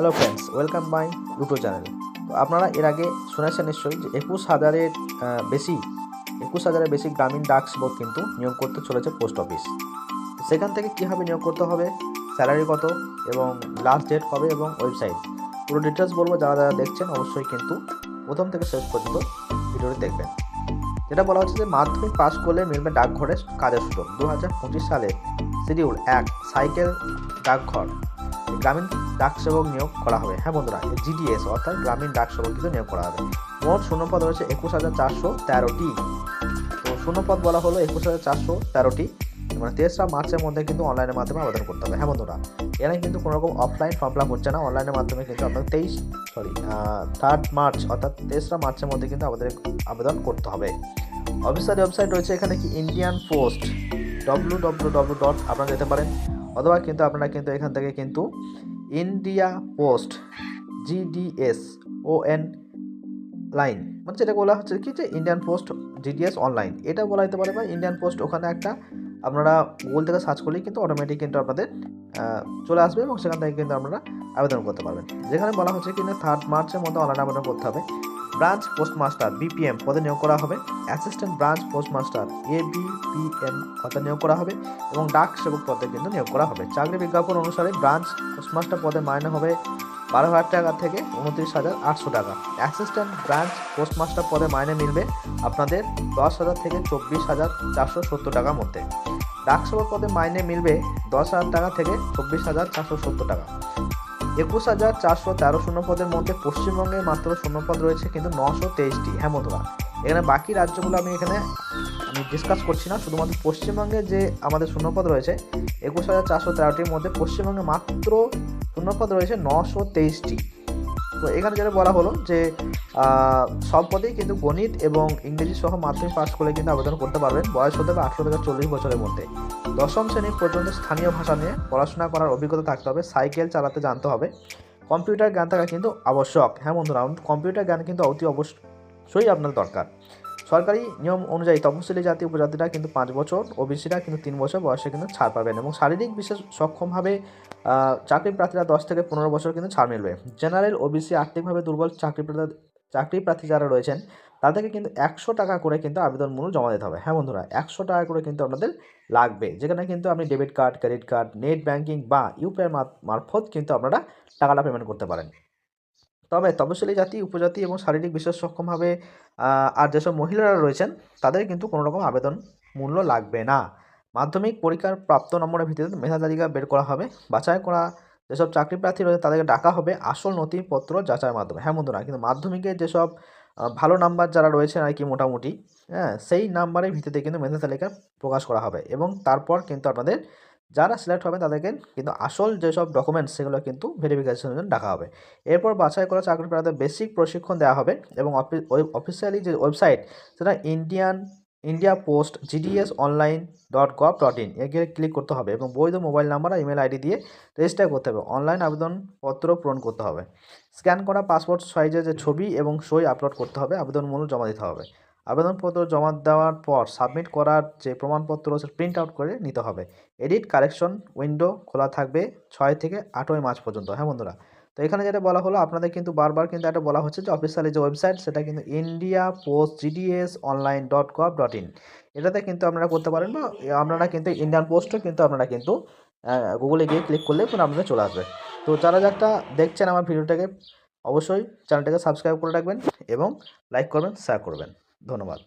Hello friends welcome my YouTube channel তো আপনারা এর আগে শুনেছেন নিশ্চয়ই যে একুশ হাজারের বেশি, একুশ হাজারের বেশি গ্রামীণ ডাক সেবক কিন্তু নিয়োগ করতে চলেছে পোস্ট অফিস। সেখান থেকে কীভাবে নিয়োগ করতে হবে, স্যালারি কত এবং লাস্ট ডেট কবে এবং ওয়েবসাইট, পুরো ডিটেলস বলব, যারা যারা দেখছেন অবশ্যই কিন্তু প্রথম থেকে শেষ পর্যন্ত ভিডিওটি দেখবেন। যেটা বলা হচ্ছে যে মাধ্যমিক পাস করলে মিলবে ডাকঘরে কাজের সুযোগ। দু হাজার পঁচিশ সালে শিডিউল এক, সাইকেল ডাকঘর। গ্রামীণ ডাক সেবক নিয়োগ করা হবে। হ্যাঁ বন্ধুরা জিডিএস অর্থাৎ গ্রামীণ ডাক সেবক কিন্তু নিয়োগ করা হবে। মোট শূন্যপদ রয়েছে একুশ হাজার চারশো তেরোটি। তো শূন্যপদ বলা হলো একুশ হাজার চারশো তেরোটি। মানে তেসরা মার্চের মধ্যে কিন্তু অনলাইনের মাধ্যমে আবেদন করতে হবে। হ্যাঁ বন্ধুরা, এখানে কিন্তু কোনো রকম অফলাইন ফর্ম ফিল হচ্ছে না। অনলাইনের মাধ্যমে কিন্তু আপনার তেইশ সরি থার্ড মার্চ অর্থাৎ তেসরা মার্চের মধ্যে কিন্তু আমাদের আবেদন করতে হবে। অফিসিয়াল ওয়েবসাইট রয়েছে এখানে কি Indian post W W W dot আপনারা যেতে পারেন। অথবা কিন্তু আপনারা কিন্তু এখান থেকে কিন্তু India post GDS O N line মানে যেটা বলা হচ্ছে কি যে ইন্ডিয়ান পোস্ট জিডিএস অনলাইন এটা বলা যেতে পারে বা ইন্ডিয়ান পোস্ট ওখানে একটা আপনারা গুগল থেকে সার্চ করলেই কিন্তু অটোমেটিক কিন্তু আপনাদের চলে আসবে এবং সেখান থেকে কিন্তু আপনারা আবেদন করতে পারবেন। যেখানে বলা হচ্ছে কিন্তু থার্ড মার্চের মধ্যে অনলাইন আবেদন করতে হবে। ব্রাঞ্চ পোস্টমাস্টার বিপিএম পদে নিয়োগ করা হবে। Assistant branch postmaster A BPM পদে নিয়োগ করা হবে এবং ডাক সেবক পদে কিন্তু নিয়োগ করা হবে। চাকরি বিজ্ঞাপন অনুসারে ব্রাঞ্চ পোস্টমাস্টার পদে মাইনে হবে বারো হাজার টাকা থেকে উনত্রিশ হাজার আটশো টাকা। অ্যাসিস্ট্যান্ট ব্রাঞ্চ পোস্টমাস্টার পদে মাইনে মিলবে আপনাদের দশ হাজার থেকে চব্বিশ হাজার চারশো সত্তর টাকার মধ্যে। ডাক সেবক পদে মাইনে মিলবে দশ হাজার টাকা থেকে চব্বিশ হাজার চারশো সত্তর টাকা। একুশ হাজার চারশো তেরো শূন্যপদের মধ্যে পশ্চিমবঙ্গে মাত্র শূন্যপদ রয়েছে, কিন্তু নশো তেইশটি বন্ধুরা এখানে বাকি রাজ্যগুলো আমি এখানে আমি ডিসকাস করছি না, শুধুমাত্র পশ্চিমবঙ্গে যে আমাদের শূন্যপদ রয়েছে, একুশ হাজার চারশো তেরোটির মধ্যে পশ্চিমবঙ্গে মাত্র শূন্যপদ রয়েছে নশো তেইশটি। তো এখানে যেটা বলা হলো যে সব পদেই কিন্তু গণিত এবং ইংরেজি সহ মাধ্যমিক পাস করলে কিন্তু আবেদন করতে পারবেন। বয়স হতে হবে আঠেরো থেকে চল্লিশ বছরের মধ্যে। দশম শ্রেণি পর্যন্ত স্থানীয় ভাষা নিয়ে পড়াশোনা করার অভিজ্ঞতা থাকতে হবে। সাইকেল চালাতে জানতে হবে। কম্পিউটার জ্ঞান থাকা কিন্তু আবশ্যক। হ্যাঁ বন্ধুরা, কম্পিউটার জ্ঞান কিন্তু অতি অবশ্যই আপনার দরকার। সরকারি নিয়ম অনুযায়ী তপশিলি জাতি উপজাতিরা কিন্তু পাঁচ বছর, ওবিসিরা কিন্তু তিন বছর বয়সে কিন্তু ছাড় পাবেন এবং শারীরিক বিশেষ সক্ষমভাবে চাকরি প্রার্থীরা দশ থেকে পনেরো বছর কিন্তু ছাড় মিলবে। জেনারেল ওবিসি আর্থিকভাবে দুর্বল চাকরি চাকরি প্রার্থী যারা রয়েছেন তাদেরকে কিন্তু একশো টাকা করে কিন্তু আবেদন মূল্য জমা দিতে হবে। হ্যাঁ বন্ধুরা, একশো টাকা করে কিন্তু আপনাদের লাগবে, যেখানে কিন্তু আপনি debit card, credit card, net banking বা ইউপিআই মারফত কিন্তু আপনারা টাকাটা পেমেন্ট করতে পারেন। তবে তপশিলি জাতি, উপজাতি এবং শারীরিক বিশেষ সক্ষমভাবে আর যেসব মহিলারা রয়েছেন, তাদের কিন্তু কোনো রকম আবেদন মূল্য লাগবে না। মাধ্যমিক পরীক্ষার প্রাপ্ত নম্বরের ভিত্তিতে মেধা তালিকা বের করা হবে। বাছাই করা যেসব চাকরি প্রার্থী রয়েছে, তাদেরকে ডাকা হবে আসল নথিপত্র যাচাইয়ের মাধ্যমে। হ্যাঁ বন্ধুরা, কিন্তু মাধ্যমিকের যেসব ভালো নাম্বার যারা রয়েছেন আর কি মোটামুটি হ্যাঁ সেই নাম্বারের ভিত্তিতে কিন্তু মেধা তালিকা প্রকাশ করা হবে এবং তারপর কিন্তু আপনাদের যারা সিলেক্ট হবে তাদেরকে কিন্তু আসল যেসব ডকুমেন্টস সেগুলো কিন্তু ভেরিফিকেশনের জন্য ডাকা হবে। এরপর বাছাই করা চাকরি প্রার্থীদের বেসিক প্রশিক্ষণ দেওয়া হবে এবং অফিসিয়ালি যে ওয়েবসাইট সেটা Indian India post GDS online dot gov dot in এগিয়ে ক্লিক করতে হবে এবং বৈধ মোবাইল নাম্বার আর ইমেল আইডি দিয়ে রেজিস্টার করতে হবে। অনলাইন আবেদনপত্র পূরণ করতে হবে। স্ক্যান করা পাসপোর্ট সাইজের যে ছবি এবং সই আপলোড করতে হবে। আবেদন মূল্য জমা দিতে হবে। আবেদনপত্র জমা দেওয়ার পর সাবমিট করার যে প্রমাণপত্র আছে প্রিন্ট আউট করে নিতে হবে। এডিট কারেকশন উইন্ডো খোলা থাকবে ছয় থেকে আটই মার্চ পর্যন্ত হ্যাঁ বন্ধুরা? তো এখানে যেটা বলা হলো, আপনাদের কিন্তু বারবার কিন্তু একটা বলা হচ্ছে যে অফিসিয়ালি যে ওয়েবসাইট সেটা কিন্তু India post GDS online dot gov dot in এটাতে কিন্তু আপনারা করতে পারেন বা আপনারা কিন্তু ইন্ডিয়ান পোস্টও কিন্তু আপনারা কিন্তু গুগলে গিয়ে ক্লিক করলে কিন্তু আপনাদের চলে আসবে। তো যারা যারা দেখছেন আমার ভিডিওটাকে অবশ্যই চ্যানেলটাকে সাবস্ক্রাইব করে রাখবেন এবং লাইক করবেন শেয়ার করবেন। ধন্যবাদ।